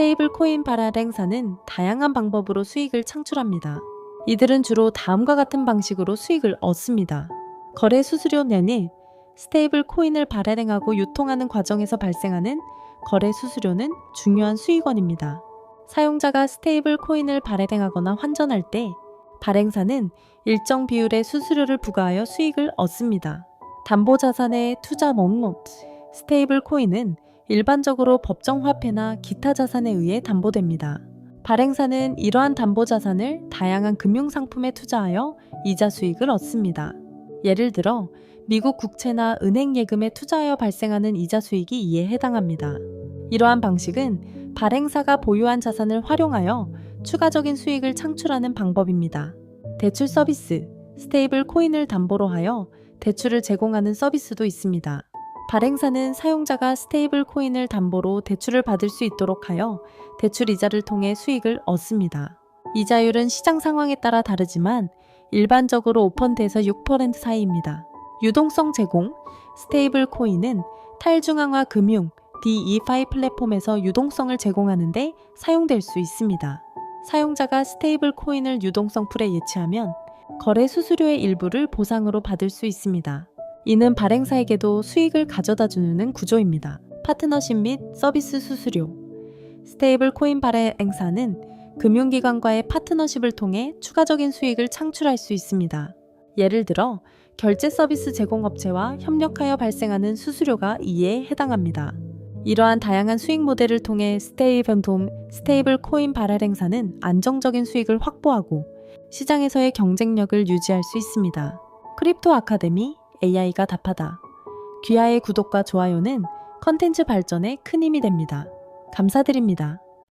스테이블 코인 발행 행사는 다양한 방법으로 수익을 창출합니다. 이들은 주로 다음과 같은 방식으로 수익을 얻습니다. 거래 수수료 내니 스테이블 코인을 발행하고 유통하는 과정에서 발생하는 거래 수수료는 중요한 수익원입니다. 사용자가 스테이블 코인을 발행하거나 환전할 때 발행사는 일정 비율의 수수료를 부과하여 수익을 얻습니다. 담보 자산의 투자 목록 스테이블 코인은 일반적으로 법정 화폐나 기타 자산에 의해 담보됩니다. 발행사는 이러한 담보 자산을 다양한 금융 상품에 투자하여 이자 수익을 얻습니다. 예를 들어 미국 국채나 은행 예금에 투자하여 발생하는 이자 수익이 이에 해당합니다. 이러한 방식은 발행사가 보유한 자산을 활용하여 추가적인 수익을 창출하는 방법입니다. 대출 서비스, 스테이블 코인을 담보로 하여 대출을 제공하는 서비스도 있습니다. 발행사는 사용자가 스테이블 코인을 담보로 대출을 받을 수 있도록 하여 대출 이자를 통해 수익을 얻습니다. 이자율은 시장 상황에 따라 다르지만 일반적으로 5%에서 6% 사이입니다. 유동성 제공, 스테이블 코인은 탈중앙화 금융, DeFi 플랫폼에서 유동성을 제공하는데 사용될 수 있습니다. 사용자가 스테이블 코인을 유동성 풀에 예치하면 거래 수수료의 일부를 보상으로 받을 수 있습니다. 이는 발행사에게도 수익을 가져다 주는 구조입니다. 파트너십 및 서비스 수수료 스테이블 코인 발행사는 금융기관과의 파트너십을 통해 추가적인 수익을 창출할 수 있습니다. 예를 들어 결제 서비스 제공업체와 협력하여 발생하는 수수료가 이에 해당합니다. 이러한 다양한 수익 모델을 통해 스테이블 돔, 스테이블 코인 발행 행사는 안정적인 수익을 확보하고 시장에서의 경쟁력을 유지할 수 있습니다. 크립토 아카데미 AI가 답하다. 귀하의 구독과 좋아요는 컨텐츠 발전에 큰 힘이 됩니다. 감사드립니다.